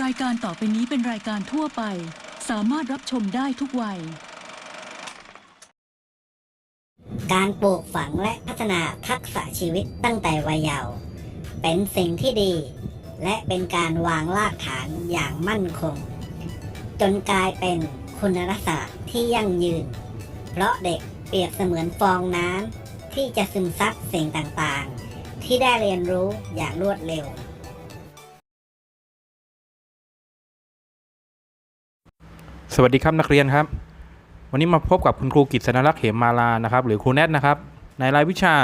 รายการต่อไปนี้เป็นรายการทั่วไป สามารถรับชมได้ทุกวัย การปลูกฝังและพัฒนาทักษะชีวิตตั้งแต่วัยเยาว์เป็นสิ่งที่ดี และเป็นการวางรากฐานอย่างมั่นคง จนกลายเป็นคุณลักษณะที่ยั่งยืน เพราะเด็กเปรียบเสมือนฟองน้ำที่จะซึมซับสิ่งต่างๆ ที่ได้เรียนรู้อย่างรวดเร็ว สวัสดีครับนักเรียนครับ วันนี้มาพบกับคุณครูกิตสนรักษ์เหมมาลานะครับ หรือครูแนทนะครับ ในรายวิชา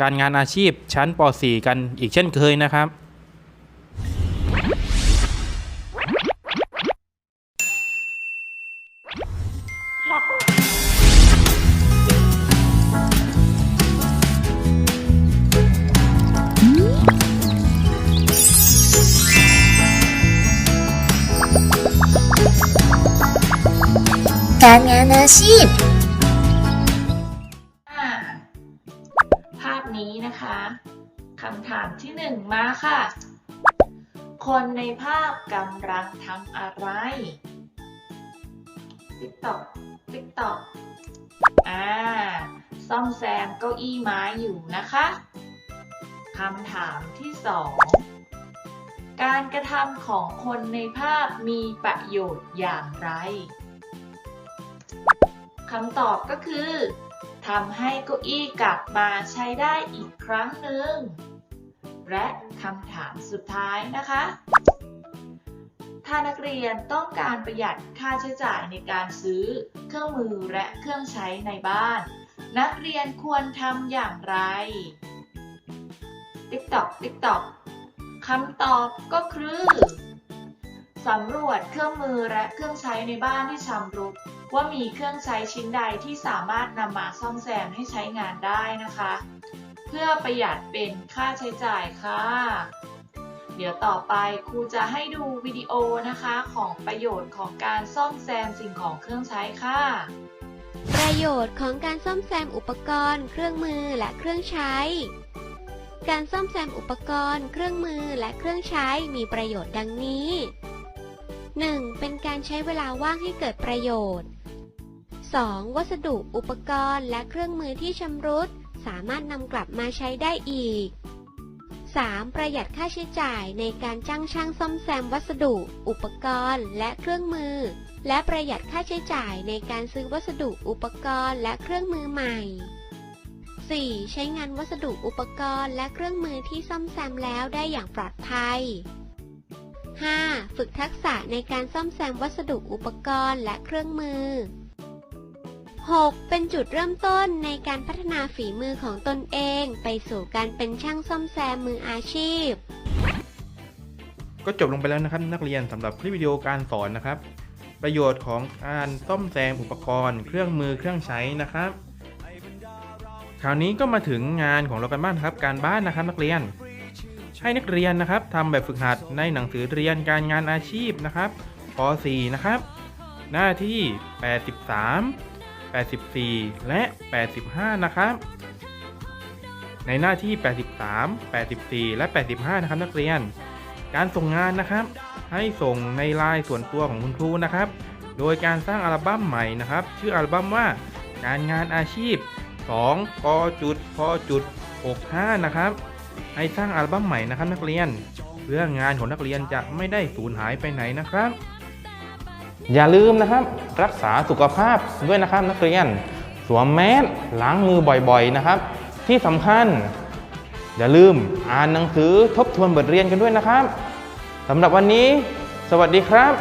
การงานอาชีพชั้นป .4 กันอีกเช่นเคยนะครับ การงานอาชีพ ภาพนี้นะคะคำถามที่หนึ่งมาค่ะ คนในภาพกำลังทำอะไร ติ๊กตอกติ๊กตอกอ่า ซ่อมแซมเก้าอี้ไม้อยู่นะคะคำถามที่สองการกระทำของคนในภาพมีประโยชน์อย่างไร คำตอบก็คือทำให้เก้าอี้กลับมาใช้ได้อีกครั้งหนึ่ง และคำถามสุดท้ายนะคะ ถ้านักเรียนต้องการประหยัดค่าใช้จ่ายในการซื้อเครื่องมือและเครื่องใช้ในบ้าน นักเรียนควรทำอย่างไร ติ๊กตอกติ๊กตอกคำตอบก็คือสำรวจเครื่องมือและเครื่องใช้ในบ้านที่ชำรุด ว่ามีเครื่องใช้ชิ้นใดที่สามารถนำมาซ่อมแซมให้ใช้งานได้นะคะ เพื่อประหยัดเป็นค่าใช้จ่ายค่ะ เดี๋ยวต่อไปครูจะให้ดูวิดีโอนะคะของประโยชน์ของการซ่อมแซมสิ่งของเครื่องใช้ค่ะ ประโยชน์ของการซ่อมแซมอุปกรณ์ เครื่องมือและเครื่องใช้ การซ่อมแซมอุปกรณ์ เครื่องมือและเครื่องใช้มีประโยชน์ดังนี้ 1. เป็นการใช้เวลาว่างให้เกิดประโยชน์ 2. วัสดุอุปกรณ์และเครื่องมือที่ชำรุด สามารถนำกลับมาใช้ได้อีก 3. ประหยัดค่าใช้จ่ายในการจ้างช่างซ่อมแซมวัสดุ อุปกรณ์ และเครื่องมือ และประหยัดค่าใช้จ่ายในการซื้อวัสดุอุปกรณ์และเครื่องมือใหม่ 4. ใช้งานวัสดุอุปกรณ์และเครื่องมือที่ซ่อมแซมแล้วได้อย่างปลอดภัย 5. ฝึกทักษะในการซ่อมแซมวัสดุอุปกรณ์และเครื่องมือ 6. เป็นจุดเริ่มต้นในการพัฒนาฝีมือของตนเอง ไปสู่การเป็นช่างซ่อมแซมมืออาชีพ ก็จบลงไปแล้วนะครับนักเรียนสำหรับคลิปวิดีโอการสอนนะครับ ประโยชน์ของการซ่อมแซมอุปกรณ์ เครื่องมือเครื่องใช้นะครับ คราวนี้ก็มาถึงงานของเรากันบ้างนะครับ การบ้านนะครับนักเรียน ให้นักเรียนนะครับทำแบบฝึกหัดในหนังสือเรียนการงานอาชีพนะครับป .4 นะครับ หน้าที่ 83 84 และ 85 นะครับ ในหน้าที่ 83 84 และ 85 นะครับนักเรียน การส่งงานนะครับ ให้ส่งในไลน์ส่วนตัวของคุณครูนะครับ โดยการสร้างอัลบั้มใหม่นะครับ ชื่ออัลบั้มว่าการงานอาชีพ 2กจุดพจุด65 นะครับ ให้สร้างอัลบั้มใหม่นะครับนักเรียน เพื่องานของนักเรียนจะไม่ได้สูญหายไปไหนนะครับ อย่าลืมนะครับ รักษาสุขภาพด้วยนะครับนักเรียน สวมแมสล้างมือบ่อยๆนะครับ ที่สำคัญ อย่าลืมอ่านหนังสือทบทวนบทเรียนกันด้วยนะครับสำหรับวันนี้ สวัสดีครับ